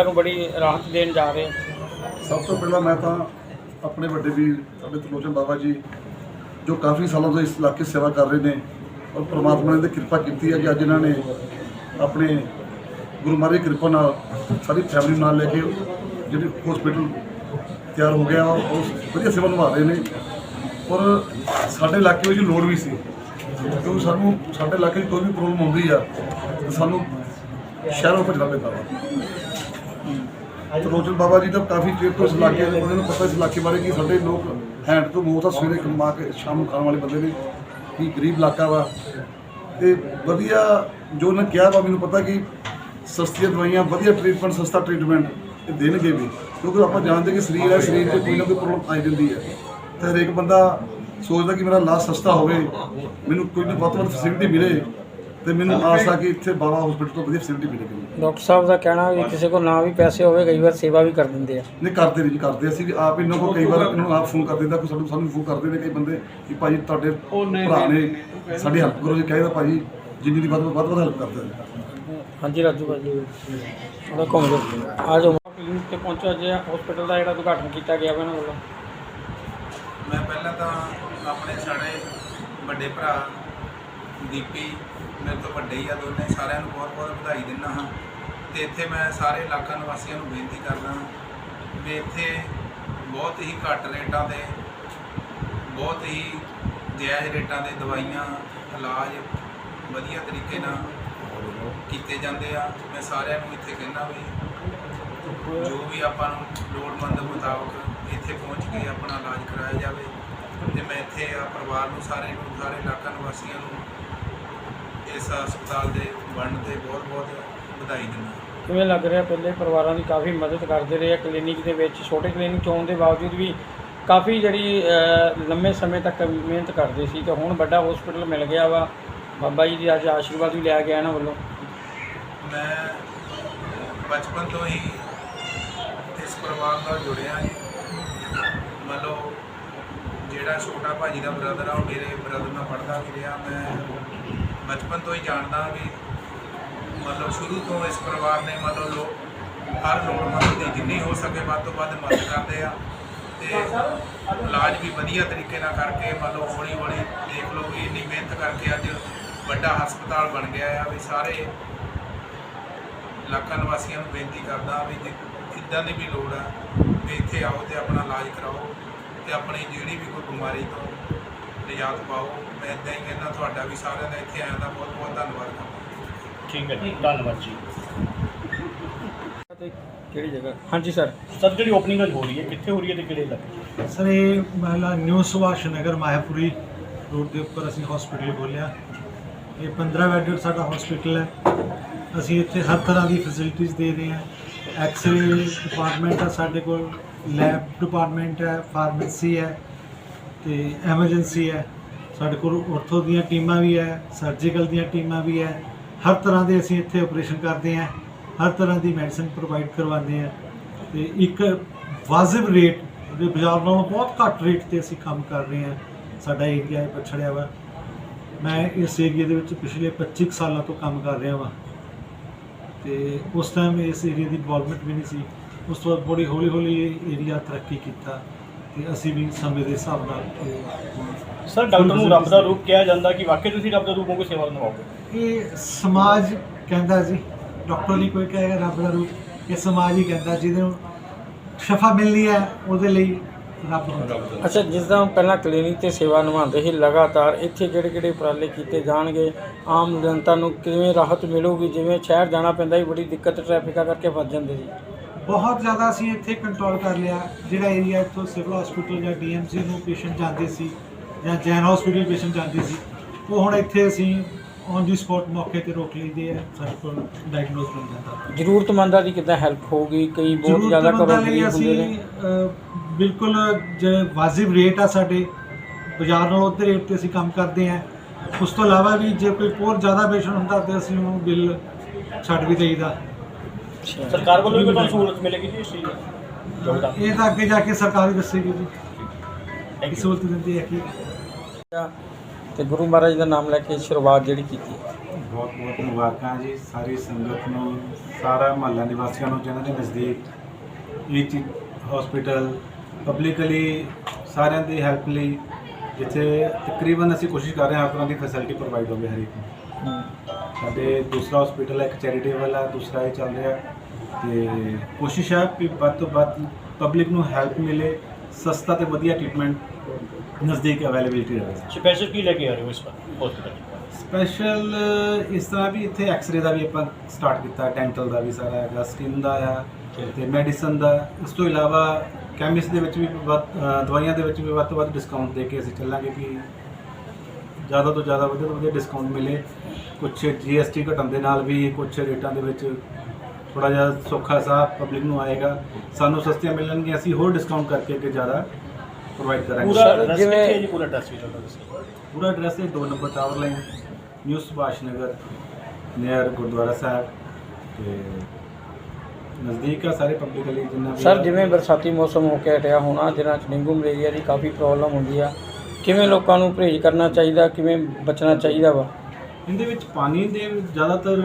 ਲੋੜਵੰਦਾਂ ਨੂੰ ਬੜੀ ਰਾਹਤ ਦੇਣ ਜਾ ਰਹੇ ਆ ਸਭ ਤੋਂ ਪਹਿਲਾਂ ਮੈਂ ਤਾਂ ਆਪਣੇ ਵੱਡੇ ਵੀਰ, ਸਾਡੇ ਤਲੋਚਨ ਬਾਬਾ ਜੀ, ਜੋ ਕਾਫੀ ਸਾਲਾਂ ਤੋਂ ਇਸ ਇਲਾਕੇ 'ਚ ਸੇਵਾ ਕਰ ਰਹੇ ਨੇ ਔਰ ਪ੍ਰਮਾਤਮਾ ਨੇ ਤੇ ਕਿਰਪਾ ਕੀਤੀ ਹੈ ਕਿ ਅੱਜ ਇਹਨਾਂ ਨੇ ਆਪਣੇ ਗੁਰੂ ਮਹਾਰਾਜ ਦੀ ਕਿਰਪਾ ਨਾਲ ਸਾਰੀ ਫੈਮਿਲੀ ਨਾਲ ਲੈ ਕੇ ਜਿਹੜੀ ਹਸਪੀਟਲ ਤਿਆਰ ਹੋ ਗਿਆ ਔਰ ਵਧੀਆ ਸੇਵਾ ਨਿਭਾ ਰਹੇ ਨੇ। ਔਰ ਸਾਡੇ ਇਲਾਕੇ ਵਿੱਚ ਲੋੜ ਵੀ ਸੀ। ਕਿਉਂਕਿ ਸਾਨੂੰ, ਸਾਡੇ ਇਲਾਕੇ 'ਚ ਕੋਈ ਵੀ ਪ੍ਰੋਬਲਮ ਹੁੰਦੀ ਆ, ਤਾਂ ਸਾਨੂੰ ਸ਼ਹਿਰੋਂ ਭੱਜਣਾ ਪੈਂਦਾ ਵਾ। ਤਰੋਚਨ ਬਾਬਾ ਜੀ ਤਾਂ ਕਾਫੀ ਚਿਰ ਤੋਂ ਇਸ ਇਲਾਕੇ ਦੇ ਉਹਨਾਂ ਨੂੰ ਪਤਾ ਇਸ ਇਲਾਕੇ ਬਾਰੇ ਕਿ ਸਾਡੇ ਲੋਕ ਹੈਂਡ ਤੋਂ ਮੂੰਹ ਤਾਂ ਸਵੇਰੇ ਕਮਾ ਕੇ ਸ਼ਾਮ ਨੂੰ ਖਾਣ ਵਾਲੇ ਬੰਦੇ ਨੇ, ਕਿ ਗਰੀਬ ਇਲਾਕਾ ਵਾ। ਤੇ ਵਧੀਆ ਜੋ ਉਹਨਾਂ ਕਿਹਾ ਵਾ, ਮੈਨੂੰ ਪਤਾ ਕਿ ਸਸਤੀਆਂ ਦਵਾਈਆਂ, ਵਧੀਆ ਟ੍ਰੀਟਮੈਂਟ ਸਸਤਾ ਟ੍ਰੀਟਮੈਂਟ ਇਹ ਦੇਣਗੇ ਵੀ। ਕਿਉਂਕਿ ਆਪਾਂ ਜਾਣਦੇ ਕਿ ਸਰੀਰ ਹੈ, ਸਰੀਰ 'ਚ ਕੋਈ ਨਾ ਕੋਈ ਪ੍ਰੋਬਲਮ ਆ ਜਾਂਦੀ ਹੈ। ਤੇ ਹਰੇਕ ਬੰਦਾ ਸੋਚਦਾ ਕਿ ਮੇਰਾ ਇਲਾਜ ਸਸਤਾ ਹੋਵੇ, ਮੈਨੂੰ ਕੋਈ ਨਾ ਵੱਧ ਤੋਂ ਵੱਧ ਫੈਸਿਲਿਟੀ ਮਿਲੇ। ਤੇ ਮੈਨੂੰ ਆਸ ਆ ਕਿ ਇੱਥੇ ਬਾਬਾ ਹਸਪੀਟਲ ਤੋਂ ਵਧੀਆ ਫੈਸਿਲਿਟੀ ਮਿਲੇਗੀ। ਡਾਕਟਰ ਸਾਹਿਬ ਦਾ ਕਹਿਣਾ ਵੀ ਕਿਸੇ ਕੋਲ ਨਾ ਵੀ ਪੈਸੇ ਹੋਵੇ ਕਈ ਵਾਰ ਸੇਵਾ ਵੀ ਕਰ ਦਿੰਦੇ ਆ। ਨਹੀਂ ਕਰਦੇ ਨਹੀਂ ਜੀ ਕਰਦੇ ਅਸੀਂ ਵੀ ਆਪ ਇਹਨਾਂ ਕੋਲ ਕਈ ਵਾਰ ਇਹਨਾਂ ਨੂੰ ਆਪ ਫੋਨ ਕਰ ਦਿੰਦਾ ਕੋਈ ਸਾਨੂੰ ਸਾਨੂੰ ਫੋਨ ਕਰਦੇ ਨੇ ਕਈ ਬੰਦੇ ਕਿ ਭਾਜੀ ਤੁਹਾਡੇ ਭਰਾ ਨੇ ਸਾਡੀ ਹੈਲਪ ਕਰੋ ਜੀ ਕਹਿੰਦਾ ਭਾਜੀ ਜਿੰਨੀ ਦੀ ਵੱਧ ਵੱਧ ਵੱਧ ਹੈਲਪ ਕਰਦੇ ਨੇ। ਹਾਂਜੀ ਰਾਜੂ ਭਾਜੀ। ਉਹਦਾ ਘੁੰਮ ਜਾਓ ਆ ਜਾਓ। ਕਲੀਨਿਕ ਤੇ ਪਹੁੰਚੋ ਅੱਜ ਹਸਪੀਟਲ ਦਾ ਜਿਹੜਾ ਉਦਘਾਟਨ ਕੀਤਾ ਗਿਆ ਵਾ ਇਹਨਾਂ ਵੱਲੋਂ। ਮੈਂ ਪਹਿਲਾਂ ਤਾਂ ਆਪਣੇ ਸਾਡੇ ਵੱਡੇ ਭਰਾ ਦੀਪੀ, ਮੇਰੇ ਤੋਂ ਵੱਡੇ ਹੀ ਆ ਦੋਨੇ, ਸਾਰਿਆਂ ਨੂੰ ਬਹੁਤ ਬਹੁਤ ਵਧਾਈ ਦਿੰਦਾ ਹਾਂ। ਤੇ ਇੱਥੇ ਮੈਂ ਸਾਰੇ ਇਲਾਕਾ ਨਿਵਾਸੀਆਂ ਨੂੰ ਬੇਨਤੀ ਕਰਦਾ ਹਾਂ ਵੀ ਇੱਥੇ ਬਹੁਤ ਹੀ ਘੱਟ ਰੇਟਾਂ ਤੇ, ਬਹੁਤ ਹੀ ਜਾਇਜ਼ ਰੇਟਾਂ 'ਤੇ ਦਵਾਈਆਂ, ਇਲਾਜ ਵਧੀਆ ਤਰੀਕੇ ਨਾਲ ਕੀਤੇ ਜਾਂਦੇ ਆ। ਮੈਂ ਸਾਰਿਆਂ ਨੂੰ ਇੱਥੇ ਕਹਿੰਦਾ ਵੀ ਜੋ ਵੀ ਆਪਾਂ ਨੂੰ ਲੋੜਵੰਦ ਮੁਤਾਬਕ ਇੱਥੇ ਪਹੁੰਚ ਕੇ ਆਪਣਾ ਇਲਾਜ ਕਰਾਇਆ ਜਾਵੇ। ਤੇ ਮੈਂ ਇੱਥੇ ਆ ਪਰਿਵਾਰ ਨੂੰ, ਸਾਰੇ ਨੂੰ ਸਾਰੇ ਇਲਾਕਾ ਨਿਵਾਸੀਆਂ ਨੂੰ ਇਸ ਹਸਪਤਾਲ ਦੇ ਬਣਨ ਤੇ ਬਹੁਤ ਬਹੁਤ ਵਧਾਈ ਦਿੰਦਾ ਕਿਵੇਂ ਲੱਗ ਰਿਹਾ ਪਹਿਲੇ ਪਰਿਵਾਰਾਂ ਦੀ ਕਾਫੀ ਮਦਦ ਕਰਦੇ ਰਹੇ ਆ? ਕਲੀਨਿਕ ਦੇ ਵਿੱਚ ਛੋਟੇ ਕਲੀਨਿਕ ਹੋਣ ਦੇ ਬਾਵਜੂਦ ਵੀ ਕਾਫੀ ਜਿਹੜੀ ਲੰਮੇ ਸਮੇਂ ਤੱਕ ਮਿਹਨਤ ਕਰਦੇ ਸੀ ਤੇ ਹੁਣ ਵੱਡਾ ਹਸਪੀਟਲ ਮਿਲ ਗਿਆ ਵਾ। ਬਾਬਾ ਜੀ ਦੀ ਅੱਜ ਆਸ਼ੀਰਵਾਦ ਵੀ ਲਿਆ ਗਿਆ ਇਹਨਾਂ ਵੱਲੋਂ। ਮੈਂ ਬਚਪਨ ਤੋਂ ਹੀ ਇਸ ਪਰਿਵਾਰ ਨਾਲ ਜੁੜਿਆ ਜੀ ਮੰਨ ਲਓ ਜਿਹੜਾ ਛੋਟਾ ਭਾਜੀ ਦਾ ਬ੍ਰਦਰ ਆ ਉਹ ਮੇਰੇ ਬ੍ਰਦਰ ਨਾਲ ਪੜ੍ਹਦਾ ਵੀ ਰਿਹਾ। ਮੈਂ ਬਚਪਨ ਤੋਂ ਹੀ ਜਾਣਦਾ ਵੀ ਮਤਲਬ ਸ਼ੁਰੂ ਤੋਂ ਇਸ ਪਰਿਵਾਰ ਨੇ ਮਤਲਬ ਲੋਕ ਹਰ ਲੋੜਵੰਦ ਦੀ ਜਿੰਨੀ ਹੋ ਸਕੇ ਵੱਧ ਤੋਂ ਵੱਧ ਮਦਦ ਕਰਦੇ ਆ। ਤੇ ਇਲਾਜ ਵੀ ਵਧੀਆ ਤਰੀਕੇ ਨਾਲ ਕਰਕੇ ਮੰਨ ਲਓ ਹੌਲੀ ਹੌਲੀ ਦੇਖ ਲਓ ਵੀ ਇੰਨੀ ਮਿਹਨਤ ਕਰਕੇ ਅੱਜ ਵੱਡਾ ਹਸਪਤਾਲ ਬਣ ਗਿਆ ਆ ਵੀ ਸਾਰੇ ਇਲਾਕਾ ਨਿਵਾਸੀਆਂ ਨੂੰ ਬੇਨਤੀ ਕਰਦਾ ਵੀ ਜੇ ਇੱਦਾਂ ਦੀ ਵੀ ਲੋੜ ਆ, ਵੀ ਇੱਥੇ ਆਓ ਤੇ ਆਪਣਾ ਇਲਾਜ ਕਰਾਓ ਤੇ ਆਪਣੀ ਜਿਹੜੀ ਵੀ ਕੋਈ ਬਿਮਾਰੀ ਤੋਂ ਨਿਜਾਤ ਪਾਓ ਮੈਂ ਇੱਦਾਂ ਹੀ ਕਹਿੰਦਾ ਤੁਹਾਡਾ ਵੀ ਸਾਰਿਆਂ ਦਾ ਇੱਥੇ ਆਇਆ ਦਾ ਬਹੁਤ ਬਹੁਤ ਧੰਨਵਾਦ ਕਰਦਾ ਠੀਕ ਹੈ ਜੀ ਧੰਨਵਾਦ ਜੀ। ਤੇ ਕਿਹੜੀ ਜਗ੍ਹਾ? ਹਾਂਜੀ ਸਰ ਸਰ ਜਿਹੜੀ ਓਪਨਿੰਗ ਅੱਜ ਹੋ ਰਹੀ ਹੈ ਕਿੱਥੇ ਹੋ ਰਹੀ ਹੈ ਤੇ ਕਿਹੜੇ ਇਲਾਕੇ? ਸਰ ਇਹ ਮਹਿਲਾ ਨਿਊ ਸੁਭਾਸ਼ ਨਗਰ ਮਾਇਆਪੁਰੀ ਰੋਡ ਦੇ ਉੱਪਰ ਅਸੀਂ ਹਸਪੀਟਲ ਖੋਲ੍ਹਿਆ। ਇਹ 15 ਬੈੱਡਡ ਸਾਡਾ ਹਸਪੀਟਲ ਹੈ। ਅਸੀਂ ਇੱਥੇ ਹਰ ਤਰ੍ਹਾਂ ਦੀ ਫੈਸਿਲਿਟੀਜ਼ ਦੇ ਰਹੇ ਹਾਂ। ਐਕਸ-ਰੇ ਡਿਪਾਰਟਮੈਂਟ ਹੈ ਸਾਡੇ ਕੋਲ ਲੈਬ ਡਿਪਾਰਟਮੈਂਟ ਹੈ ਫਾਰਮੇਸੀ ਹੈ। ਤੇ ਐਮਰਜੈਂਸੀ ਹੈ, ਸਾਡੇ ਕੋਲ ਔਰਥੋ ਦੀਆਂ ਟੀਮਾਂ ਵੀ ਹੈ ਸਰਜੀਕਲ ਦੀਆਂ ਟੀਮਾਂ ਵੀ ਹੈ, ਹਰ ਤਰ੍ਹਾਂ ਦੇ ਅਸੀਂ ਇੱਥੇ ਆਪਰੇਸ਼ਨ ਕਰਦੇ ਹਾਂ, ਹਰ ਤਰ੍ਹਾਂ ਦੀ ਮੈਡੀਸਨ ਪ੍ਰੋਵਾਈਡ ਕਰਵਾਉਂਦੇ ਹਾਂ ਤੇ ਇੱਕ ਵਾਜਿਬ ਰੇਟ ਦੇ ਬਾਜ਼ਾਰ ਨਾਲੋਂ ਬਹੁਤ ਘੱਟ ਰੇਟ ਤੇ ਅਸੀਂ ਕੰਮ ਕਰ ਰਹੇ ਹਾਂ ਸਾਡਾ ਏਰੀਆ ਪਛੜਿਆ ਵਾ। ਮੈਂ ਇਸ ਏਰੀਆ ਦੇ ਵਿੱਚ ਪਿਛਲੇ 25 ਕੁ ਸਾਲਾਂ ਤੋਂ ਕੰਮ ਕਰ ਰਿਹਾ ਵਾਂ ਤੇ ਉਸ ਟਾਈਮ ਇਸ ਏਰੀਆ ਦੀ ਡਿਵੈਲਪਮੈਂਟ ਵੀ ਨਹੀਂ ਸੀ। ਉਸ ਤੋਂ ਬਾਅਦ ਬੜੀ ਹੌਲੀ ਹੌਲੀ ਇਹ ਏਰੀਆ ਤਰੱਕੀ ਕੀਤਾ। ਤੇ ਅਸੀਂ ਵੀ ਸਮੇਂ ਦੇ ਹਿਸਾਬ ਨਾਲ ਇਹ ਸਰ ਡਾਕਟਰ ਨੂੰ ਰੱਬ ਦਾ ਰੂਪ ਕਿਹਾ ਜਾਂਦਾ ਕਿ ਵਾਕਈ ਤੁਸੀਂ ਰੱਬ ਦਾ ਰੂਪ ਵਾਂਗੂ ਸੇਵਾ ਨਿਭਾਓਗੇ ਇਹ ਸਮਾਜ ਕਹਿੰਦਾ ਜੀ ਡਾਕਟਰ ਨਹੀਂ ਕੋਈ ਕਹੇਗਾ ਰੱਬ ਦਾ ਰੂਪ ਇਹ ਸਮਾਜ ਹੀ ਕਹਿੰਦਾ ਜਿਹਦੇ ਨੂੰ ਸ਼ਫਾ ਮਿਲਣੀ ਹੈ ਉਹਦੇ ਲਈ ਰੱਬ ਹੁੰਦਾ ਅੱਛਾ ਜਿਸ ਤਰ੍ਹਾਂ ਪਹਿਲਾਂ ਕਲੀਨਿਕ ਤੇ ਸੇਵਾ ਨਿਭਾਉਂਦੇ ਸੀ ਲਗਾਤਾਰ ਇੱਥੇ ਕਿਹੜੇ ਕਿਹੜੇ ਉਪਰਾਲੇ ਕੀਤੇ ਜਾਣਗੇ? ਆਮ ਜਨਤਾ ਨੂੰ ਕਿਵੇਂ ਰਾਹਤ ਮਿਲੂਗੀ? ਜਿਵੇਂ ਸ਼ਹਿਰ ਜਾਣਾ ਪੈਂਦਾ ਸੀ ਬੜੀ ਦਿੱਕਤ ਟ੍ਰੈਫਿਕਾਂ ਕਰਕੇ ਫਸ ਜਾਂਦੇ ਸੀ। ਬਹੁਤ ਜ਼ਿਆਦਾ ਅਸੀਂ ਇੱਥੇ ਕੰਟਰੋਲ ਕਰ ਲਿਆ। ਜਿਹੜਾ ਏਰੀਆ ਇੱਥੋਂ ਸਿਵਲ ਹਸਪੀਟਲ ਜਾਂ ਡੀਐਮਸੀ ਨੂੰ ਪੇਸ਼ੈਂਟ ਜਾਂਦੇ ਸੀ ਜਾਂ ਜੈਨ ਹਸਪੀਟਲ ਪੇਸ਼ੈਂਟ ਜਾਂਦੇ ਸੀ ਉਹ ਹੁਣ ਇੱਥੇ ਅਸੀਂ ਔਨ ਦੀ ਸਪੌਟ ਮੌਕੇ ਤੇ ਰੋਕ ਲਈਦੇ ਆ ਸਾਡੇ ਕੋਲ ਡਾਇਗਨੋਸ ਹੋ ਜਾਂਦਾ। ਜ਼ਰੂਰਤਮੰਦਾਂ ਦੀ ਕਿੱਦਾਂ ਹੈਲਪ ਹੋਊਗੀ? ਕਈ ਬਹੁਤ ਜ਼ਿਆਦਾ ਲਈ ਗਰੀਬ ਹੁੰਦੇ ਨੇ। ਬਿਲਕੁਲ ਜਿਹੜੇ ਵਾਜਿਬ ਰੇਟ ਆ ਸਾਡੇ ਬਾਜ਼ਾਰ ਨਾਲੋਂ ਉੱਤੇ ਰੇਟ ਤੇ ਅਸੀਂ ਕੰਮ ਕਰਦੇ ਆ। ਉਸ ਤੋਂ ਇਲਾਵਾ ਵੀ ਜੇ ਕੋਈ ਹੋਰ ਜ਼ਿਆਦਾ ਪੇਸ਼ੈਂਟ ਹੁੰਦਾ ਤੇ ਅਸੀਂ ਉਹਨੂੰ ਬਿੱਲ ਛੱਡ ਵੀ ਦੇਈਦਾ। ਸਰਕਾਰ ਵੱਲੋਂ ਵੀ ਕੋਈ ਤੁਹਾਨੂੰ ਸਹੂਲਤ ਮਿਲੇਗੀ ਜੀ ਇਸ ਚੀਜ਼ ਦੀ? ਯੋਗਦਾਨ ਇਹ ਤਾਂ ਅੱਗੇ ਜਾ ਕੇ ਸਰਕਾਰ ਹੀ ਦੱਸੇਗੀ ਜੀ। ਕੀ ਸਹੂਲਤ ਦਿੰਦੀ ਹੈ ਕੀ ਤੇ ਗੁਰੂ ਮਹਾਰਾਜ ਦਾ ਨਾਮ ਲੈ ਕੇ ਸ਼ੁਰੂਆਤ ਜਿਹੜੀ ਕੀਤੀ। ਬਹੁਤ ਬਹੁਤ ਮੁਬਾਰਕਾਂ ਜੀ ਸਾਰੀ ਸੰਗਤ ਨੂੰ ਸਾਰਾ ਮਹੱਲਾ ਨਿਵਾਸੀਆਂ ਨੂੰ ਜਿਨ੍ਹਾਂ ਦੇ ਨਜ਼ਦੀਕ ਇਹ ਚੀਜ਼ ਹਸਪੀਟਲ ਪਬਲਿਕਲੀ ਸਾਰਿਆਂ ਦੀ ਹੈਲਪ ਲਈ ਜਿੱਥੇ ਤਕਰੀਬਨ ਅਸੀਂ ਕੋਸ਼ਿਸ਼ ਕਰ ਰਹੇ ਹਾਂ ਹਰ ਤਰ੍ਹਾਂ ਦੀ ਫੈਸਿਲਿਟੀ ਪ੍ਰੋਵਾਈਡ ਹੋਵੇ ਹਰ ਇੱਕ ਨੂੰ ਸਾਡੇ ਦੂਸਰਾ ਹਸਪੀਟਲ ਇੱਕ ਚੈਰੀਟੇਬਲ ਹੈ ਦੂਸਰਾ ਇਹ ਚੱਲ ਰਿਹਾ। ਤੇ ਕੋਸ਼ਿਸ਼ ਹੈ ਕਿ ਵੱਧ ਤੋਂ ਵੱਧ ਪਬਲਿਕ ਨੂੰ ਹੈਲਪ ਮਿਲੇ ਸਸਤਾ ਤੇ ਵਧੀਆ ਟ੍ਰੀਟਮੈਂਟ ਨਜ਼ਦੀਕ ਅਵੇਲੇਬਿਲਿਟੀ ਰਹੇ। ਸਪੈਸ਼ਲ ਕੀ ਲੈ ਕੇ ਆ ਰਹੇ ਹੋ ਇਸ ਵਾਰ ਹਸਪੀਟਲ ਸਪੈਸ਼ਲ ਇਸ ਤਰ੍ਹਾਂ ਵੀ ਇੱਥੇ ਐਕਸ-ਰੇ ਦਾ ਵੀ ਆਪਾਂ ਸਟਾਰਟ ਕੀਤਾ ਡੈਂਟਲ ਦਾ ਵੀ ਸਾਰਾ ਹੈਗਾ ਸਕਿਨ ਦਾ ਆ ਤੇ ਮੈਡੀਸਨ ਦਾ। ਇਸ ਤੋਂ ਇਲਾਵਾ ਕੈਮਿਸਟ ਦੇ ਵਿੱਚ ਵੀ ਦਵਾਈਆਂ ਦੇ ਵਿੱਚ ਵੀ ਵੱਧ ਤੋਂ ਵੱਧ ਡਿਸਕਾਊਂਟ ਦੇ ਕੇ ਅਸੀਂ ਚੱਲਾਂਗੇ ਕਿ ਜ਼ਿਆਦਾ ਤੋਂ ਜ਼ਿਆਦਾ ਵਧੀਆ ਤੋਂ ਵਧੀਆ ਡਿਸਕਾਊਂਟ ਮਿਲੇ। ਕੁਝ ਜੀਐਸਟੀ ਘਟਣ ਦੇ ਨਾਲ ਵੀ ਕੁਝ ਰੇਟਾਂ ਦੇ ਵਿੱਚ ਥੋੜਾ ਜਿਹਾ ਸੌਖਾ ਸਾਹ ਪਬਲਿਕ ਨੂੰ ਆਏਗਾ। ਸਾਨੂੰ ਸਸਤੀਆਂ ਮਿਲਣਗੀਆਂ ਅਸੀਂ ਹੋਰ ਡਿਸਕਾਊਂਟ ਕਰਕੇ ਅੱਗੇ ਜ਼ਿਆਦਾ ਪ੍ਰੋਵਾਈਡ ਕਰਾਂਗੇ। ਪੂਰਾ ਐਡਰੈਸ ਜਿਵੇਂ- ਕਿੱਥੇ ਹੈ ਜੀ ਪੂਰਾ ਐਡਰੈਸ ਵੀ ਤੁਹਾਡਾ ਦੱਸੋ। ਪੂਰਾ ਐਡਰੈਸ ਹੈ 2 number tower line new Subhash Nagar near Gurdwara Sahib ਤੇ ਨਜ਼ਦੀਕ ਆ ਸਾਰੇ ਪਬਲਿਕਲੀ ਜਿੰਨਾ ਵੀ ਸਰ ਆ। ਜਿਵੇਂ ਬਰਸਾਤੀ ਮੌਸਮ ਹੋ ਕੇ ਹਟਿਆ ਹੋਣਾ ਜਿਹਨਾਂ 'ਚ ਡੇਂਗੂ ਮਲੇਰੀਆ ਦੀ ਕਾਫੀ ਪ੍ਰੋਬਲਮ ਹੁੰਦੀ ਆ। ਕਿਵੇਂ ਲੋਕਾਂ ਨੂੰ ਪਰਹੇਜ਼ ਕਰਨਾ ਚਾਹੀਦਾ ਕਿਵੇਂ ਬਚਣਾ ਚਾਹੀਦਾ ਵਾ? ਇਹਦੇ ਵਿੱਚ ਪਾਣੀ ਦੇ ਜ਼ਿਆਦਾਤਰ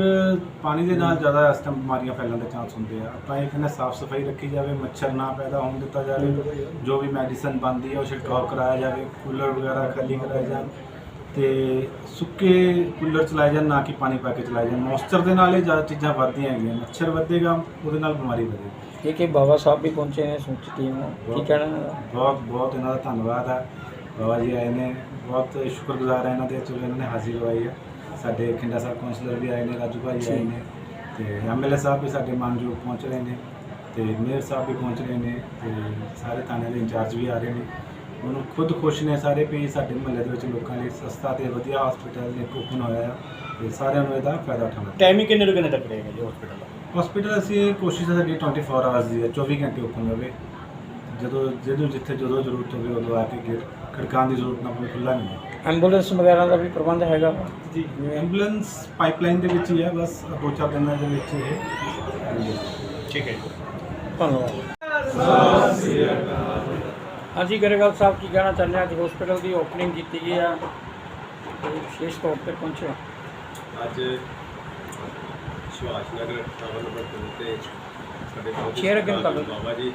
ਪਾਣੀ ਦੇ ਨਾਲ ਜ਼ਿਆਦਾ ਇਸ ਟਾਈਮ ਬਿਮਾਰੀਆਂ ਫੈਲਣ ਦੇ ਚਾਂਸ ਹੁੰਦੇ ਆ। ਆਪਾਂ ਇਹ ਕਹਿੰਦੇ ਸਾਫ਼ ਸਫ਼ਾਈ ਰੱਖੀ ਜਾਵੇ ਮੱਛਰ ਨਾ ਪੈਦਾ ਹੋਣ ਦਿੱਤਾ ਜਾਵੇ ਜੋ ਵੀ ਮੈਡੀਸਨ ਬਣਦੀ ਹੈ ਉਹ ਛਿੜਕਾਅ ਕਰਾਇਆ ਜਾਵੇ ਕੂਲਰ ਵਗੈਰਾ ਖਾਲੀ ਕਰਾਇਆ ਜਾਣ ਤੇ ਸੁੱਕੇ ਕੂਲਰ ਚਲਾਏ ਜਾਣ ਨਾ ਕਿ ਪਾਣੀ ਪਾ ਕੇ ਚਲਾਏ ਜਾਣ। ਮੋਇਸਚਰ ਦੇ ਨਾਲ ਇਹ ਜ਼ਿਆਦਾ ਚੀਜ਼ਾਂ ਵੱਧਦੀਆਂ ਹੈਗੀਆਂ। ਮੱਛਰ ਵਧੇਗਾ ਉਹਦੇ ਨਾਲ ਬਿਮਾਰੀ ਵਧੇਗੀ। ਇਹ ਕਿ ਬਾਬਾ ਸਾਹਿਬ ਵੀ ਪਹੁੰਚੇ ਨੇ ਸਮੁੱਚੀ ਟੀਮ ਕੀ ਕਹਿਣਾ? ਇਹਨਾਂ ਦਾ? ਬਹੁਤ ਬਹੁਤ ਇਹਨਾਂ ਦਾ ਧੰਨਵਾਦ ਹੈ ਬਾਬਾ ਜੀ ਆਏ ਨੇ। ਬਹੁਤ ਸ਼ੁਕਰਗੁਜ਼ਾਰ ਹੈ ਇਹਨਾਂ ਦੇ ਚਲੋ ਇਹਨਾਂ ਨੇ ਹਾਜ਼ਰੀ ਲਵਾਈ ਹੈ ਸਾਡੇ ਖਿੰਡਾ ਸਾਹਿਬ ਕਾਉਂਸਲਰ ਵੀ ਆਏ ਨੇ ਰਾਜੂ ਭਾਈ ਆਏ ਨੇ ਤੇ ਐਮਐਲਏ ਸਾਹਿਬ ਵੀ ਸਾਡੇ ਮਾਨਯੋਗ ਪਹੁੰਚ ਰਹੇ ਨੇ ਤੇ ਮੇਅਰ ਸਾਹਿਬ ਵੀ ਪਹੁੰਚ ਰਹੇ ਨੇ ਤੇ ਸਾਰੇ ਥਾਣੇ ਦੇ ਇੰਚਾਰਜ ਵੀ ਆ ਰਹੇ ਨੇ। ਉਹਨੂੰ ਖੁਦ ਖੁਸ਼ ਨੇ ਸਾਰੇ ਵੀ ਸਾਡੇ ਮੁਹੱਲੇ ਦੇ ਵਿੱਚ ਲੋਕਾਂ ਲਈ ਸਸਤਾ ਤੇ ਵਧੀਆ ਹਸਪੀਟਲ ਇੱਕ ਓਪਨ ਹੋਇਆ ਆ ਤੇ ਸਾਰਿਆਂ ਨੂੰ ਇਹਦਾ ਫਾਇਦਾ ਉਠਾਉਣਾ ਟਾਈਮਿੰਗ ਕਿੰਨੇ ਕਿੰਨੇ ਤੱਕ ਰਹੇਗਾ ਜੀ ਹਸਪੀਟਲ ਦਾ? ਹਸਪੀਟਲ ਅਸੀਂ ਕੋਸ਼ਿਸ਼ ਹੈ ਸਾਡੀ 24 ਆਵਰਸ ਦੀ ਹੈ 24 ਘੰਟੇ ਓਪਨ ਰਹੇ ਜਦੋਂ ਜਦੋਂ ਜਿੱਥੇ ਜਦੋਂ ਜ਼ਰੂਰਤ ਹੋਵੇ ਉਦੋਂ ਆ ਕੇ ਗੇਟ ਖੜਕਾਉਣ ਦੀ ਜ਼ਰੂਰਤ ਨਾ ਪਵੇ ਖੁੱਲ੍ਹਾ ਨਹੀਂ ਐਂਬੂਲੈਂਸ ਵਗੈਰਾ ਦਾ ਵੀ ਪ੍ਰਬੰਧ ਹੈਗਾ ਵਾ। ਜੀ ਐਂਬੂਲੈਂਸ ਪਾਈਪਲਾਈਨ ਦੇ ਵਿੱਚ ਹੀ ਹੈ ਬਸ ਦੋ ਚਾਰ ਦਿਨਾਂ ਦੇ ਵਿੱਚ ਇਹ। ਠੀਕ ਹੈ ਧੰਨਵਾਦ। ਹਾਂਜੀ ਗਰੇਵਾਲ ਸਾਹਿਬ ਕੀ ਕਹਿਣਾ ਚਾਹੁੰਦੇ ਆ ਅੱਜ ਹਸਪੀਟਲ ਦੀ ਓਪਨਿੰਗ ਕੀਤੀ ਗਈ ਆ। ਤੇ ਵਿਸ਼ੇਸ਼ ਤੌਰ ਤੇ ਪਹੁੰਚੇ ਹੋ। ਅੱਜ ਸੁਭਾਸ਼ ਨਗਰ ਟਾਵਰ ਨੰਬਰ 2 ਤੇ ਸਾਡੇ ਬਹੁਤ Chair ਅੱਗੇ ਨੂੰ ਕਰ ਲਓ। ਬਾਬਾ ਜੀ।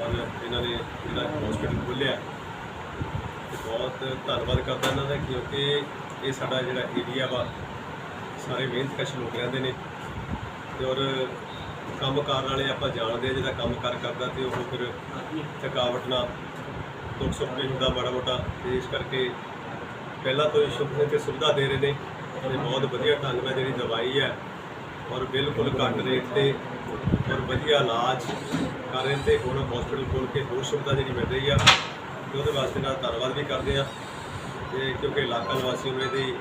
ਔਰ ਇਹਨਾਂ ਨੇ ਜਿਹੜਾ ਹਸਪੀਟਲ ਖੋਲ੍ਹਿਆ ਬਹੁਤ ਧੰਨਵਾਦ ਕਰਦਾ ਇਹਨਾਂ ਦਾ, ਕਿਉਂਕਿ ਇਹ ਸਾਡਾ ਜਿਹੜਾ ਏਰੀਆ ਵਾ, ਸਾਰੇ ਮਿਹਨਤਕਸ਼ ਲੋਕ ਰਹਿੰਦੇ ਨੇ। ਤੇ ਔਰ ਕੰਮ ਕਰਨ ਵਾਲੇ ਆਪਾਂ ਜਾਣਦੇ ਆ ਜਿਹਦਾ ਕੰਮ ਕਰ ਕਰਦਾ ਤੇ ਉਹ ਫਿਰ ਥਕਾਵਟ ਨਾਲ ਦੁੱਖ ਸੁੱਖ ਵੀ ਹੁੰਦਾ ਮਾੜਾ ਮੋਟਾ, ਤੇ ਇਸ ਕਰਕੇ ਪਹਿਲਾਂ ਤੋਂ ਹੀ ਸ਼ੁਭ ਤੇ ਸੁਵਿਧਾ ਦੇ ਰਹੇ ਨੇ। ਤੇ ਬਹੁਤ ਵਧੀਆ ਢੰਗ ਨਾਲ ਜਿਹੜੀ ਦਵਾਈ ਹੈ, ਔਰ ਬਿਲਕੁਲ ਘੱਟ ਰੇਟ ਤੇ ਔਰ ਵਧੀਆ ਇਲਾਜ ਕਰ ਰਹੇ ਤੇ ਹੁਣ ਹਸਪੀਟਲ ਖੋਲ ਕੇ ਹੋਰ ਸੁਵਿਧਾ ਜਿਹੜੀ ਮਿਲ ਰਹੀ ਆ ਤੇ ਉਹਦੇ ਵਾਸਤੇ ਨਾਲ ਧੰਨਵਾਦ ਵੀ ਕਰਦੇ ਆ। ਤੇ ਕਿਉਂਕਿ ਇਲਾਕਾ ਨਿਵਾਸੀਆਂ ਨੂੰ ਇਹਦੀ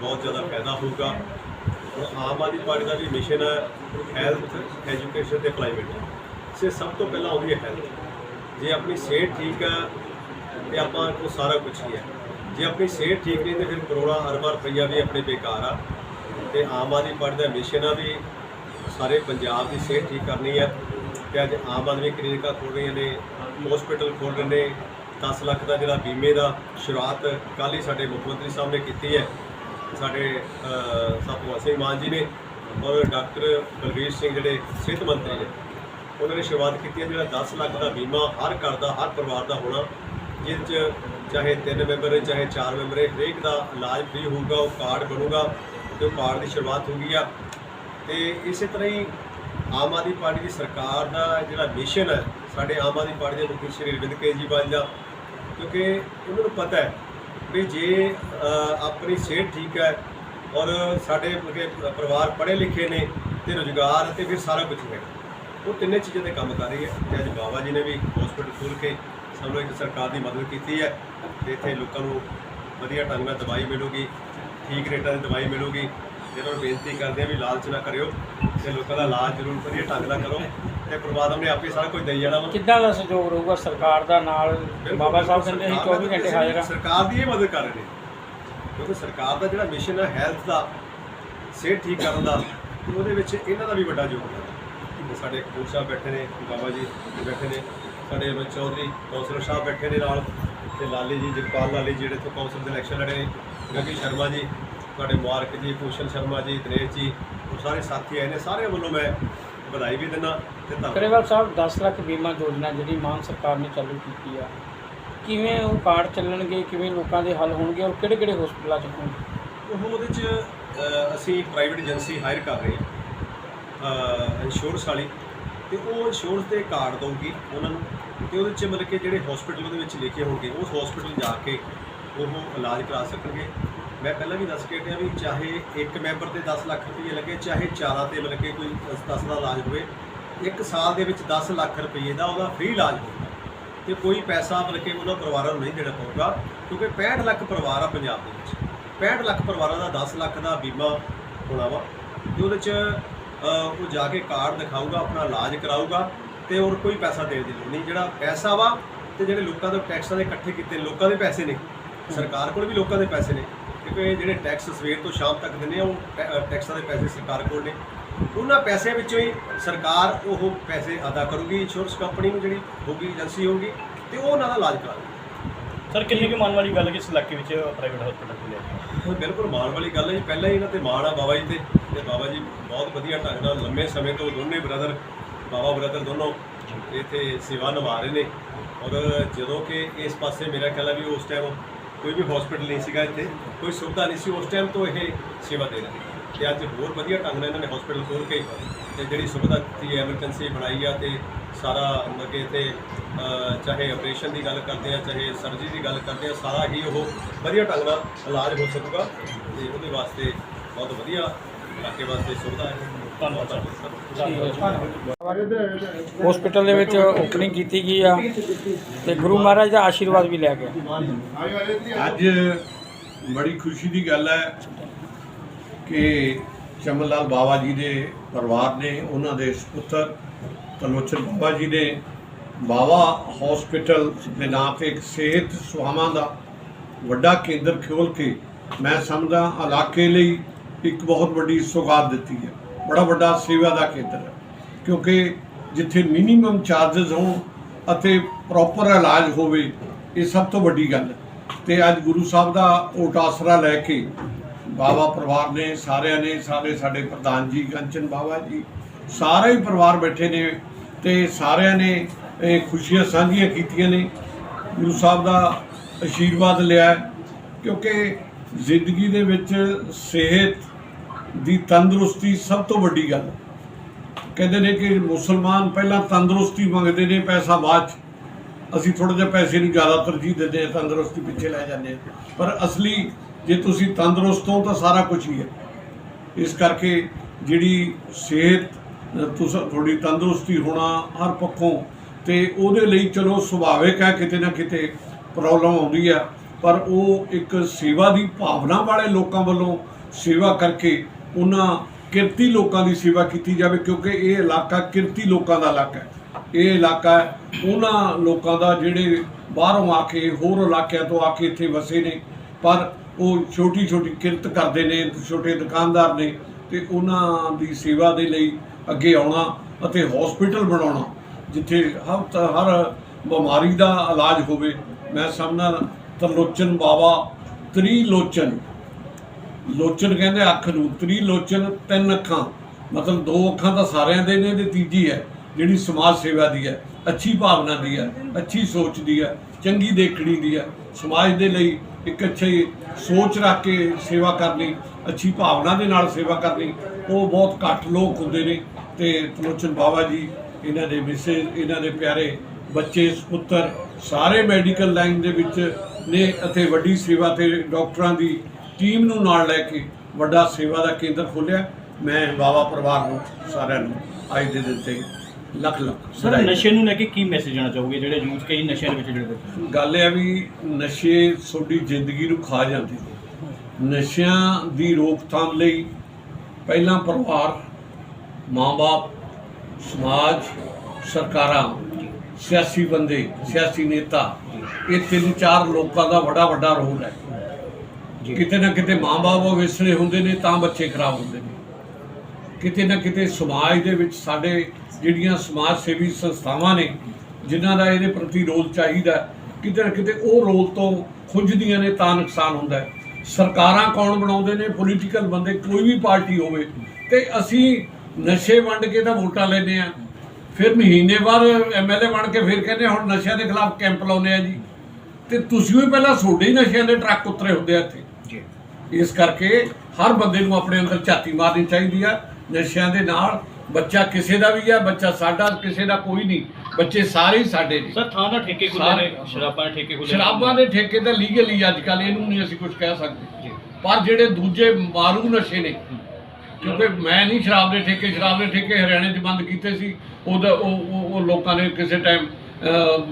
ਬਹੁਤ ਜ਼ਿਆਦਾ ਫਾਇਦਾ ਹੋਊਗਾ। ਔਰ ਆਮ ਆਦਮੀ ਪਾਰਟੀ ਦਾ ਵੀ ਮਿਸ਼ਨ ਹੈ ਹੈਲਥ ਐਜੂਕੇਸ਼ਨ ਤੇ ਕਲਾਈਮੇਟ ਸੇ ਸਭ ਤੋਂ ਪਹਿਲਾਂ ਆਉਂਦੀ ਹੈ ਹੈਲਥ ਜੇ ਆਪਣੀ ਸਿਹਤ ਠੀਕ ਹੈ, ਤੇ ਆਪਾਂ ਕੋਲ ਸਾਰਾ ਕੁਝ ਹੀ ਹੈ। ਜੇ ਆਪਣੀ ਸਿਹਤ ਠੀਕ ਨਹੀਂ, ਤੇ ਫਿਰ ਕਰੋੜਾਂ ਅਰਬਾਂ ਰੁਪਈਆ ਵੀ ਆਪਣੇ ਬੇਕਾਰ ਆ। ਤੇ ਆਮ ਆਦਮੀ ਪਾਰਟੀ ਦਾ ਮਿਸ਼ਨ ਆ ਵੀ ਸਾਰੇ ਪੰਜਾਬ ਦੀ ਸਿਹਤ ਠੀਕ ਕਰਨੀ ਹੈ। ਤੇ ਅੱਜ ਆਮ ਆਦਮੀ ਕਲੀਨਿਕਾਂ ਖੋਲ ਰਹੀਆਂ ਨੇ ਹਸਪੀਟਲ ਖੋਲ ਰਹੇ ਨੇ 10 ਲੱਖ ਦਾ ਜਿਹੜਾ ਬੀਮੇ ਦਾ ਸ਼ੁਰੂਆਤ ਕੱਲ੍ਹ ਹੀ ਸਾਡੇ ਮੁੱਖ ਮੰਤਰੀ ਸਾਹਿਬ ਨੇ ਕੀਤੀ ਹੈ। ਸਾਡੇ ਅਹ, ਭਗਵੰਤ ਸਿੰਘ ਮਾਨ ਜੀ ਨੇ ਔਰ ਡਾਕਟਰ ਬਲਵੀਰ ਸਿੰਘ ਜਿਹੜੇ ਸਿਹਤ ਮੰਤਰੀ ਨੇ ਉਹਨਾਂ ਨੇ ਸ਼ੁਰੂਆਤ ਕੀਤੀ ਹੈ ਜਿਹੜਾ 10 ਲੱਖ ਦਾ ਬੀਮਾ ਹਰ ਘਰ ਦਾ ਹਰ ਪਰਿਵਾਰ ਦਾ ਹੋਣਾ ਜਿਸ 'ਚ ਚਾਹੇ ਤਿੰਨ ਮੈਂਬਰ ਚਾਹੇ ਚਾਰ ਮੈਂਬਰ ਹਰੇਕ ਦਾ ਇਲਾਜ ਫ੍ਰੀ ਹੋਊਗਾ ਉਹ ਕਾਰਡ ਬਣੂਗਾ ਤੇ ਉਹ ਕਾਰਡ ਦੀ ਸ਼ੁਰੂਆਤ ਹੋ ਗਈ ਆ। ਤੇ ਇਸੇ ਤਰ੍ਹਾਂ ਹੀ ਆਮ ਆਦਮੀ ਪਾਰਟੀ ਦੀ ਸਰਕਾਰ ਦਾ ਜਿਹੜਾ ਮਿਸ਼ਨ ਹੈ ਸਾਡੇ ਆਮ ਆਦਮੀ ਪਾਰਟੀ ਦੇ ਮੁਖੀ ਸ਼੍ਰੀ ਅਰਵਿੰਦ ਕੇਜਰੀਵਾਲ ਦਾ ਕਿਉਂਕਿ ਉਹਨਾਂ ਨੂੰ ਪਤਾ ਹੈ ਵੀ ਜੇ ਆਪਣੀ ਸਿਹਤ ਠੀਕ ਹੈ ਔਰ ਸਾਡੇ ਮਤਲਬ ਕਿ ਪਰਿਵਾਰ ਪੜ੍ਹੇ ਲਿਖੇ ਨੇ ਤੇ ਰੁਜ਼ਗਾਰ ਤੇ ਫਿਰ ਸਾਰਾ ਕੁਝ ਹੈ, ਉਹ ਤਿੰਨੇ ਚੀਜ਼ਾਂ ਤੇ ਕੰਮ ਕਰ ਰਹੀ ਹੈ। ਤੇ ਅੱਜ ਬਾਬਾ ਜੀ ਨੇ ਵੀ ਹਸਪੀਟਲ ਖੋਲ੍ਹ ਕੇ ਸਾਨੂੰ ਇੱਕ ਸਰਕਾਰ ਦੀ ਮਦਦ ਕੀਤੀ ਹੈ ਤੇ ਇੱਥੇ ਲੋਕਾਂ ਨੂੰ ਵਧੀਆ ਢੰਗ ਨਾਲ ਦਵਾਈ ਮਿਲੂਗੀ, ਠੀਕ ਰੇਟਾਂ ਦੀ ਦਵਾਈ ਮਿਲੂਗੀ। ਇਹਨਾਂ ਨੂੰ ਬੇਨਤੀ ਕਰਦੇ ਆ ਵੀ ਲਾਲਚ ਨਾ ਕਰਿਓ ਤੇ ਲੋਕਾਂ ਦਾ ਇਲਾਜ ਜ਼ਰੂਰ ਵਧੀਆ ਢੰਗ ਨਾਲ ਕਰੋ। ਤੇ ਪਰਮਾਤਮਾ ਨੇ ਆਪੇ ਸਾਰਾ ਕੁਝ ਦੇਈ ਜਾਣਾ ਵਾ। ਕਿੱਦਾਂ ਦਾ ਸਹਿਯੋਗ ਰਹੂਗਾ ਸਰਕਾਰ ਦਾ ਨਾਲ ਬਾਬਾ ਸਾਹਿਬ ਕਹਿੰਦੇ ਸੀ 24 ਘੰਟੇ ਹਾਜ਼ਰ ਆ। ਸਰਕਾਰ ਦੀ ਇਹ ਮਦਦ ਕਰ ਰਹੇ ਨੇ। ਕਿਉਂਕਿ ਸਰਕਾਰ ਦਾ ਜਿਹੜਾ ਮਿਸ਼ਨ ਹੈ ਹੈਲਥ ਦਾ ਸਿਹਤ ਠੀਕ ਕਰਨ ਦਾ ਉਹਦੇ ਵਿੱਚ ਇਹਨਾਂ ਦਾ ਵੀ ਵੱਡਾ ਯੋਗਦਾਨ ਹੈ ਸਾਡੇ ਕਪੂਰ ਸਾਹਿਬ ਬੈਠੇ ਨੇ ਬਾਬਾ ਜੀ ਬੈਠੇ ਨੇ ਸਾਡੇ ਅਮਿਤ ਚੌਧਰੀ ਕੌਂਸਲਰ ਸਾਹਿਬ ਬੈਠੇ ਨੇ ਨਾਲ ਤੇ ਲਾਲੀ ਜੀ ਜਗਪਾਲ ਲਾਲੀ ਜਿਹੜੇ ਤੋਂ ਕੌਂਸਲ ਦੇ ਇਲੈਕਸ਼ਨ ਲੜੇ ਨੇ ਗੱਗੀ ਸ਼ਰਮਾ ਜੀ ਤੁਹਾਡੇ ਮੁਬਾਰਕ ਜੀ ਭੂਸ਼ਣ ਸ਼ਰਮਾ ਜੀ ਦਿਨੇਸ਼ ਜੀ ਉਹ ਸਾਰੇ ਸਾਥੀ ਆਏ ਨੇ ਸਾਰਿਆਂ ਵੱਲੋਂ ਮੈਂ ਵਧਾਈ ਵੀ ਦਿੰਦਾ ਤੇ ਧੰਨਵਾਦ। ਗਰੇਵਾਲ ਸਾਹਿਬ 10 ਲੱਖ ਬੀਮਾ ਯੋਜਨਾ ਜਿਹੜੀ ਮਾਨ ਸਰਕਾਰ ਨੇ ਚਾਲੂ ਕੀਤੀ ਆ ਕਿਵੇਂ ਉਹ ਕਾਰਡ ਚੱਲਣਗੇ ਕਿਵੇਂ ਲੋਕਾਂ ਦੇ ਹੱਲ ਹੋਣਗੇ ਔਰ ਕਿਹੜੇ ਕਿਹੜੇ ਹਸਪਤਾਲਾਂ 'ਚ ਹੋਣਗੇ? ਉਹ ਉਹਦੇ 'ਚ ਅ, ਅਸੀਂ ਪ੍ਰਾਈਵੇਟ ਏਜੰਸੀ ਹਾਇਰ ਕਰ ਰਹੇ ਹਾਂ ਇੰਸ਼ੋਰੈਂਸ ਵਾਲੀ ਤੇ ਉਹ ਇੰਸ਼ੋਰੈਂਸ ਦੇ ਕਾਰਡ ਦਊਗੀ ਉਹਨਾਂ ਨੂੰ ਤੇ ਉਹਦੇ 'ਚ ਮਤਲਬ ਕਿ ਜਿਹੜੇ ਹਸਪੀਟਲ ਉਹਦੇ ਵਿੱਚ ਲਿਖੇ ਹੋਣਗੇ ਉਸ ਹਸਪੀਟਲ ਜਾ ਕੇ ਉਹ ਇਲਾਜ ਕਰਾ ਸਕਣਗੇ। ਮੈਂ ਪਹਿਲਾਂ ਵੀ ਦੱਸ ਕੇ ਹਟਿਆ ਵੀ ਚਾਹੇ ਇੱਕ ਮੈਂਬਰ ਤੇ 10 ਲੱਖ ਰੁਪਏ ਲੱਗੇ ਚਾਹੇ ਚਾਰਾਂ ਤੇ ਕਿ ਕੋਈ 10 ਦਾ ਇਲਾਜ ਹੋਵੇ ਇੱਕ ਸਾਲ ਦੇ ਵਿੱਚ 10 ਲੱਖ ਰੁਪਏ ਦਾ ਉਹਦਾ ਫ੍ਰੀ ਇਲਾਜ ਹੋਊਗਾ। ਤੇ ਕੋਈ ਪੈਸਾ ਮਤਲਬ ਕਿ ਉਹਨਾਂ ਪਰਿਵਾਰਾਂ ਨੂੰ ਨਹੀਂ ਦੇਣਾ ਪਊਗਾ ਕਿਉਂਕਿ 65 ਲੱਖ ਪਰਿਵਾਰ ਆ ਪੰਜਾਬ ਦੇ ਵਿੱਚ। 65 ਲੱਖ ਪਰਿਵਾਰਾਂ ਦਾ 10 ਲੱਖ ਦਾ ਬੀਮਾ ਹੋਣਾ ਵਾ ਤੇ ਉਹਦੇ 'ਚ ਉਹ ਜਾ ਕੇ ਕਾਰਡ ਦਿਖਾਊਗਾ ਆਪਣਾ ਇਲਾਜ ਕਰਾਊਗਾ ਤੇ ਹੋਰ ਕੋਈ ਪੈਸਾ ਦੇਣ ਦੀ ਲੋੜ ਨਹੀਂ। ਜਿਹੜਾ ਪੈਸਾ ਵਾ ਤੇ ਜਿਹੜੇ ਲੋਕਾਂ ਦੇ ਟੈਕਸਾਂ ਦੇ ਇਕੱਠੇ ਕੀਤੇ ਲੋਕਾਂ ਦੇ ਪੈਸੇ ਨੇ। ਸਰਕਾਰ ਕੋਲ ਵੀ ਲੋਕਾਂ ਦੇ ਪੈਸੇ ਨੇ। ਕਿਉਂਕਿ ਜਿਹੜੇ ਟੈਕਸ ਸਵੇਰ ਤੋਂ ਸ਼ਾਮ ਤੱਕ ਦਿੰਦੇ ਆ ਉਹ ਟੈਕਸਾਂ ਦੇ ਪੈਸੇ ਸਰਕਾਰ ਕੋਲ ਨੇ। ਉਹਨਾਂ ਪੈਸਿਆਂ ਵਿੱਚੋਂ ਹੀ ਸਰਕਾਰ ਉਹ ਪੈਸੇ ਅਦਾ ਕਰੂਗੀ ਇੰਸ਼ੋਰੈਂਸ ਕੰਪਨੀ ਨੂੰ ਜਿਹੜੀ ਹੋਊਗੀ ਏਜੰਸੀ ਹੋਊਗੀ ਤੇ ਉਹ ਉਹਨਾਂ ਦਾ ਇਲਾਜ ਕਰਾਊਗੀ ਸਰ ਕਿੰਨੀ ਕੁ ਮਾਨ ਵਾਲੀ ਗੱਲ ਕਿ ਇਸ ਇਲਾਕੇ ਵਿੱਚ ਪ੍ਰਾਈਵੇਟ ਹਸਪਤਾਲ ਖੁੱਲਿਆ ਉਹ ਬਿਲਕੁਲ ਮਾਣ ਵਾਲੀ ਗੱਲ ਹੈ ਜੀ। ਪਹਿਲਾਂ ਹੀ ਇਹਨਾਂ ਤੇ ਮਾਣ ਆ ਬਾਬਾ ਜੀ ਤੇ ਤੇ ਬਾਬਾ ਜੀ ਬਹੁਤ ਵਧੀਆ ਢੰਗ ਨਾਲ ਲੰਮੇ ਸਮੇਂ ਤੋਂ ਦੋਨੇ ਬ੍ਰਦਰ ਬਾਬਾ ਬ੍ਰਦਰ ਦੋਨੋਂ ਇੱਥੇ ਸੇਵਾ ਨਿਭਾ ਰਹੇ ਨੇ। ਔਰ ਜਦੋਂ ਕਿ ਇਸ ਪਾਸੇ ਮੇਰਾ ਖਿਆਲ ਹੈ ਵੀ ਉਸ ਟਾਈਮ ਕੋਈ ਵੀ ਹਸਪੀਟਲ ਨਹੀਂ ਸੀਗਾ ਇੱਥੇ, ਕੋਈ ਸੁਵਿਧਾ ਨਹੀਂ ਸੀ, ਉਸ ਟਾਈਮ ਤੋਂ ਇਹ ਸੇਵਾ ਦੇ ਰਹੇ ਨੇ। ਤੇ ਅੱਜ ਹੋਰ ਵਧੀਆ ਢੰਗ ਨਾਲ ਇਹਨਾਂ ਨੇ ਹਸਪੀਟਲ ਖੋਲ੍ਹ ਕੇ, ਤੇ ਜਿਹੜੀ ਸੁਵਿਧਾ ਦਿੱਤੀ ਐਮਰਜੈਂਸੀ ਬਣਾਈ ਆ, ਤੇ ਸਾਰਾ ਮਤਲਬ ਕਿ ਇੱਥੇ ਚਾਹੇ ਆਪਰੇਸ਼ਨ ਦੀ ਗੱਲ ਕਰਦੇ ਆ, ਚਾਹੇ ਸਰਜਰੀ ਦੀ ਗੱਲ ਕਰਦੇ ਆ, ਸਾਰਾ ਹੀ ਉਹ ਵਧੀਆ ਢੰਗ ਨਾਲ ਇਲਾਜ ਹੋ ਸਕੂਗਾ। ਤੇ ਉਹਦੇ ਵਾਸਤੇ ਬਹੁਤ ਵਧੀਆ, ਇਲਾਕੇ ਵਾਸਤੇ ਸੁਵਿਧਾ ਹੈ। ਹਸਪੀਟਲ ਦੇ ਵਿੱਚ ਓਪਨਿੰਗ ਕੀਤੀ ਗਈ ਆ ਤੇ ਗੁਰੂ ਮਹਾਰਾਜ ਦਾ ਆਸ਼ੀਰਵਾਦ ਵੀ ਲੈ ਗਿਆ ਅੱਜ ਬੜੀ ਖੁਸ਼ੀ ਦੀ ਗੱਲ ਹੈ ਕਿ ਚਮਨ ਲਾਲ ਬਾਬਾ ਜੀ ਦੇ ਪਰਿਵਾਰ ਨੇ ਉਹਨਾਂ ਦੇ ਸੁਪੁੱਤਰ ਤਲੋਚਨ ਬਾਬਾ ਜੀ ਨੇ ਬਾਬਾ ਹਸਪੀਟਲ ਦੇ ਨਾਂ ਤੇ ਇੱਕ ਸਿਹਤ ਸੁਆਵਾਂ ਦਾ ਵੱਡਾ ਕੇਂਦਰ ਖੋਲ ਕੇ ਮੈਂ ਸਮਝਦਾ ਇਲਾਕੇ ਲਈ ਇੱਕ ਬਹੁਤ ਵੱਡੀ ਸੁਗਾਤ ਦਿੱਤੀ ਹੈ। ਬੜਾ ਵੱਡਾ ਸੇਵਾ ਦਾ ਖੇਤਰ ਹੈ। ਕਿਉਂਕਿ ਜਿੱਥੇ ਮਿਨੀਮਮ ਚਾਰजेस ਹੋਣ ਅਤੇ ਪ੍ਰੋਪਰ ਇਲਾਜ ਹੋਵੇ, ਇਹ ਸਭ ਤੋਂ ਵੱਡੀ ਗੱਲ ਹੈ। ਤੇ ਅੱਜ ਗੁਰੂ ਸਾਹਿਬ ਦਾ ਓਟ ਆਸਰਾ ਲੈ ਕੇ ਬਾਬਾ ਪਰਿਵਾਰ ਨੇ, ਸਾਰਿਆਂ ਨੇ, ਸਾਰੇ ਸਾਡੇ ਪ੍ਰਧਾਨ ਜੀ, ਕੰਚਨ ਬਾਬਾ ਜੀ, ਸਾਰੇ ਹੀ ਪਰਿਵਾਰ ਬੈਠੇ ਨੇ ਤੇ ਸਾਰਿਆਂ ਨੇ ਇਹ ਖੁਸ਼ੀਆਂ ਸਾਂਝੀਆਂ ਕੀਤੀਆਂ ਨੇ। ਗੁਰੂ ਸਾਹਿਬ ਦਾ ਆਸ਼ੀਰਵਾਦ ਲਿਆ ਕਿਉਂਕਿ ਜ਼ਿੰਦਗੀ ਦੇ ਵਿੱਚ ਸਿਹਤ ਦੀ ਤੰਦਰੁਸਤੀ ਸਭ ਤੋਂ ਵੱਡੀ ਗੱਲ। ਕਹਿੰਦੇ ਨੇ ਕਿ ਮੁਸਲਮਾਨ ਪਹਿਲਾਂ ਤੰਦਰੁਸਤੀ ਮੰਗਦੇ ਨੇ ਪੈਸਾ ਬਾਅਦ ਚ। ਅਸੀਂ ਥੋੜਾ ਜਿਹਾ ਪੈਸੇ ਨੂੰ ਜ਼ਿਆਦਾ ਤਰਜੀਹ ਦਿੰਦੇ ਹਾਂ, ਤੰਦਰੁਸਤੀ ਪਿੱਛੇ ਲੈ ਜਾਂਦੇ ਹਾਂ। ਪਰ ਅਸਲੀ ਜੇ ਤੁਸੀਂ ਤੰਦਰੁਸਤ ਹੋ ਤਾਂ ਸਾਰਾ ਕੁਝ ਹੀ ਹੈ। ਇਸ ਕਰਕੇ ਜਿਹੜੀ ਸਿਹਤ, ਤੁਸੀਂ, ਤੁਹਾਡੀ ਤੰਦਰੁਸਤੀ ਹੋਣਾ ਹਰ ਪੱਖੋਂ ਤੇ ਉਹਦੇ ਲਈ ਚਲੋ ਸੁਭਾਵਿਕ ਹੈ, ਕਿਤੇ ਨਾ ਕਿਤੇ ਪ੍ਰੋਬਲਮ ਆਉਂਦੀ ਆ ਪਰ ਉਹ ਇੱਕ ਸੇਵਾ ਦੀ ਭਾਵਨਾ ਵਾਲੇ ਲੋਕਾਂ ਵੱਲੋਂ ਸੇਵਾ ਕਰਕੇ ਉਹਨਾਂ ਕਿਰਤੀ ਲੋਕਾਂ ਦੀ ਸੇਵਾ ਕੀਤੀ ਜਾਵੇ, ਕਿਉਂਕਿ ਇਹ ਇਲਾਕਾ ਕਿਰਤੀ ਲੋਕਾਂ ਦਾ ਇਲਾਕਾ ਹੈ। ਇਹ ਇਲਾਕਾ ਉਹਨਾਂ ਲੋਕਾਂ ਦਾ ਜਿਹੜੇ ਬਾਹਰੋਂ ਆ ਕੇ, ਹੋਰ ਇਲਾਕਿਆਂ ਤੋਂ ਆ ਕੇ ਇੱਥੇ ਵਸੇ ਨੇ, ਪਰ ਉਹ ਛੋਟੀ ਛੋਟੀ ਕਿਰਤ ਕਰਦੇ ਨੇ, ਛੋਟੇ ਦੁਕਾਨਦਾਰ ਨੇ, ਤੇ ਉਹਨਾਂ ਦੀ ਸੇਵਾ ਦੇ ਲਈ ਅੱਗੇ ਆਉਣਾ ਅਤੇ ਹਸਪੀਟਲ ਬਣਾਉਣਾ, ਜਿੱਥੇ ਹਰ ਹਰ ਬਿਮਾਰੀ ਦਾ ਇਲਾਜ ਹੋਵੇ। ਮੈਂ ਸਮਝਦਾ ਤਰਲੋਚਨ ਬਾਬਾ ਤ੍ਰਿਲੋਚਨ। ਲੋਚਨ ਕਹਿੰਦੇ ਅੱਖ ਨੂੰ, ਤ੍ਰੀ ਲੋਚਨ, ਤਿੰਨ ਅੱਖਾਂ। ਮਤਲਬ ਦੋ ਅੱਖਾਂ ਤਾਂ ਸਾਰਿਆਂ ਦੇ ਨੇ ਤੇ ਤੀਜੀ ਹੈ, ਜਿਹੜੀ ਸਮਾਜ ਸੇਵਾ ਦੀ ਹੈ। ਅੱਛੀ ਭਾਵਨਾ ਦੀ ਹੈ, ਅੱਛੀ ਸੋਚ ਦੀ ਹੈ, ਚੰਗੀ ਦੇਖਣੀ ਦੀ ਹੈ। ਸਮਾਜ ਦੇ ਲਈ ਇੱਕ ਅੱਛੀ ਸੋਚ ਰੱਖ ਕੇ ਸੇਵਾ ਕਰਨੀ, ਅੱਛੀ ਭਾਵਨਾ ਦੇ ਨਾਲ ਸੇਵਾ ਕਰਨੀ, ਉਹ ਬਹੁਤ ਘੱਟ ਲੋਕ ਹੁੰਦੇ ਨੇ। ਤੇ ਤਲੋਚਨ ਬਾਬਾ ਜੀ, ਇਹਨਾਂ ਦੇ ਵਿਸੇ ਇਹਨਾਂ ਦੇ ਪਿਆਰੇ ਬੱਚੇ ਸੁਪੁੱਤਰ ਸਾਰੇ ਮੈਡੀਕਲ ਲਾਈਨ ਦੇ ਵਿੱਚ ਨੇ ਅਤੇ ਵੱਡੀ ਸੇਵਾ ਤੇ ਡਾਕਟਰਾਂ ਦੀ ਟੀਮ ਨੂੰ ਨਾਲ ਲੈ ਕੇ ਵੱਡਾ ਸੇਵਾ ਦਾ ਕੇਂਦਰ ਖੋਲ੍ਹਿਆ ਮੈਂ ਬਾਬਾ ਪਰਿਵਾਰ ਨੂੰ ਸਾਰਿਆਂ ਨੂੰ ਅੱਜ ਦੇ ਦਿਨ ਤੇ ਲੱਖ ਲੱਖ ਸਰ ਵਧਾਈ। ਨਸ਼ੇ ਨੂੰ ਲੈ ਕੇ ਕੀ ਮੈਸੇਜ ਦੇਣਾ ਚਾਹੋਗੇ ਜਿਹੜੇ ਯੂਥ ਕਈ ਨਸ਼ਿਆਂ ਦੇ ਵਿੱਚ ਜੁੜੇ ਹੋਏ ਨੇ? ਗੱਲ ਇਹ ਆ ਵੀ ਨਸ਼ੇ ਤੁਹਾਡੀ ਜ਼ਿੰਦਗੀ ਨੂੰ ਖਾ ਜਾਂਦੇ ਨੇ ਨਸ਼ਿਆਂ ਦੀ ਰੋਕਥਾਮ ਲਈ ਪਹਿਲਾਂ ਪਰਿਵਾਰ ਮਾਂ-ਬਾਪ ਸਮਾਜ ਸਰਕਾਰਾਂ ਸਿਆਸੀ ਬੰਦੇ ਸਿਆਸੀ ਨੇਤਾ ਇਹ ਤਿੰਨ ਚਾਰ ਲੋਕਾਂ ਦਾ ਬੜਾ ਵੱਡਾ ਰੋਲ ਹੈ ਕਿਤੇ ਨਾ ਕਿਤੇ ਮਾਂ-ਬਾਪ ਵਿਸਲੇ ਹੁੰਦੇ ਨੇ, ਤਾਂ ਬੱਚੇ ਖਰਾਬ ਹੁੰਦੇ ਨੇ। ਕਿਤੇ ਨਾ ਕਿਤੇ ਸਮਾਜ ਦੇ ਵਿੱਚ ਸਾਡੇ ਜਿਹੜੀਆਂ ਸਮਾਜ ਸੇਵੀ ਸੰਸਥਾਵਾਂ ਨੇ, ਜਿਨ੍ਹਾਂ ਦਾ ਇਹਦੇ ਪ੍ਰਤੀ ਰੋਲ ਚਾਹੀਦਾ, ਕਿਤੇ ਨਾ ਕਿਤੇ ਉਹ ਰੋਲ ਤੋਂ ਖੁੰਝਦੀਆਂ ਨੇ, ਤਾਂ ਨੁਕਸਾਨ ਹੁੰਦਾ ਹੈ। ਸਰਕਾਰਾਂ ਕੌਣ ਬਣਾਉਂਦੇ ਨੇ? ਪੋਲੀਟੀਕਲ ਬੰਦੇ, ਕੋਈ ਵੀ ਪਾਰਟੀ ਹੋਵੇ। ਤੇ ਅਸੀਂ ਨਸ਼ੇ ਵੰਡ ਕੇ ਤਾਂ ਵੋਟਾਂ ਲੈਂਦੇ ਆ ਫਿਰ ਮਹੀਨੇ ਬਾਅਦ ਐਮਐਲਏ ਬਣ ਕੇ ਫਿਰ ਕਹਿੰਦੇ ਹੁਣ ਨਸ਼ਿਆਂ ਦੇ ਖਿਲਾਫ ਕੈਂਪ ਲਾਉਂਦੇ ਆ ਜੀ। ਤੇ ਤੁਸੀਂ ਵੀ ਪਹਿਲਾਂ ਤੁਹਾਡੇ ਹੀ ਨਸ਼ਿਆਂ ਦੇ ਟਰੱਕ ਉਤਰੇ ਹੁੰਦੇ ਆ ਇੱਥੇ। ਇਸ ਕਰਕੇ ਹਰ ਬੰਦੇ ਨੂੰ ਆਪਣੇ ਅੰਦਰ ਝਾਤੀ ਮਾਰਨੀ ਚਾਹੀਦੀ ਆ ਨਸ਼ਿਆਂ ਦੇ ਨਾਲ ਬੱਚਾ ਕਿਸੇ ਦਾ ਵੀ ਆ ਬੱਚਾ ਸਾਡਾ ਕਿਸੇ ਦਾ ਕੋਈ ਨਹੀਂ ਬੱਚੇ ਸਾਰੇ ਹੀ ਸਾਡੇ ਨੇ। ਸਰ ਥਾਂ ਦਾ ਠੇਕੇ ਖੁੱਲੇ ਨੇ ਸ਼ਰਾਬਾਂ ਦੇ ਠੇਕੇ ਖੁੱਲੇ ਨੇ। ਸ਼ਰਾਬਾਂ ਦੇ ਠੇਕੇ ਤਾਂ ਲੀਗਲ ਹੀ ਅੱਜ ਕੱਲ ਇਹਨੂੰ ਨਹੀਂ ਅਸੀਂ ਕੁਝ ਕਹਿ ਸਕਦੇ। ਪਰ ਜਿਹੜੇ ਦੂਜੇ ਮਾਰੂ ਨਸ਼ੇ ਨੇ ਕਿਉਂਕਿ ਮੈਂ ਨਹੀਂ ਸ਼ਰਾਬ ਦੇ ਠੇਕੇ ਸ਼ਰਾਬ ਦੇ ਠੇਕੇ ਹਰਿਆਣੇ 'ਚ ਬੰਦ ਕੀਤੇ ਸੀ ਉਹਦਾ ਉਹ ਉਹ- ਲੋਕਾਂ ਨੇ ਕਿਸੇ ਟਾਈਮ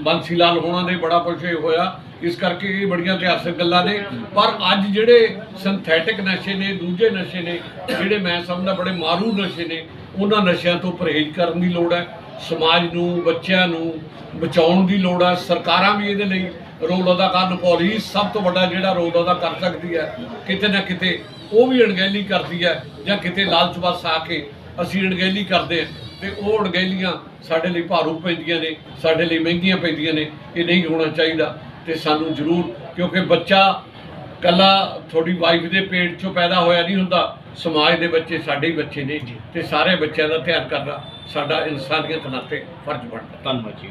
ਬੰਸੀ ਲਾਲ ਹੋਣਾ ਦੇ ਬੜਾ ਕੁਝ ਹੋਇਆ। ਇਸ ਕਰਕੇ ਇਹ ਬੜੀਆਂ ਇਤਿਹਾਸਕ ਗੱਲਾਂ ਨੇ। ਪਰ ਅੱਜ ਜਿਹੜੇ ਸਿੰਥੈਟਿਕ ਨਸ਼ੇ ਨੇ, ਦੂਜੇ ਨਸ਼ੇ ਨੇ, ਜਿਹੜੇ ਮੈਂ ਸਮਝਦਾ ਬੜੇ ਮਾਰੂ ਨਸ਼ੇ ਨੇ, ਉਹਨਾਂ ਨਸ਼ਿਆਂ ਤੋਂ ਪਰਹੇਜ਼ ਕਰਨ ਦੀ ਲੋੜ ਹੈ, ਸਮਾਜ ਨੂੰ, ਬੱਚਿਆਂ ਨੂੰ ਬਚਾਉਣ ਦੀ ਲੋੜ ਹੈ, ਸਰਕਾਰਾਂ ਵੀ ਇਹਦੇ ਲਈ ਰੋਲ ਅਦਾ ਕਰਨ। ਪੁਲਿਸ ਸਭ ਤੋਂ ਵੱਡਾ ਜਿਹੜਾ ਰੋਲ ਅਦਾ ਕਰ ਸਕਦੀ ਹੈ, ਕਿਤੇ ਨਾ ਕਿਤੇ ਉਹ ਵੀ ਅਣਗਹਿਲੀ ਕਰਦੀ ਹੈ ਜਾਂ ਕਿਤੇ ਲਾਲਚ ਵਸ ਆ ਕੇ ਅਸੀਂ ਅਣਗਹਿਲੀ ਕਰਦੇ ਹਾਂ। ਤੇ ਉਹ ਅਣਗਹਿਲੀਆਂ ਸਾਡੇ ਲਈ ਭਾਰੂ ਪੈਂਦੀਆਂ ਨੇ, ਸਾਡੇ ਲਈ ਮਹਿੰਗੀਆਂ ਪੈਂਦੀਆਂ ਨੇ, ਇਹ ਨਹੀਂ ਹੋਣਾ ਚਾਹੀਦਾ। ਤੇ ਸਾਨੂੰ ਜ਼ਰੂਰ, ਕਿਉਂਕਿ ਬੱਚਾ ਕੱਲਾ ਤੁਹਾਡੀ ਵਾਈਫ ਦੇ ਪੇਟ ਚੋਂ ਪੈਦਾ ਹੋਇਆ ਨਹੀਂ ਹੁੰਦਾ, ਸਮਾਜ ਦੇ ਬੱਚੇ ਸਾਡੇ ਹੀ ਬੱਚੇ ਨੇ ਤੇ ਸਾਰੇ ਬੱਚਿਆਂ ਦਾ ਧਿਆਨ ਕਰਨਾ ਸਾਡਾ ਇਨਸਾਨੀਅਤ ਨਾਤੇ ਫਰਜ਼ ਬਣਦਾ। ਧੰਨਵਾਦ ਜੀ।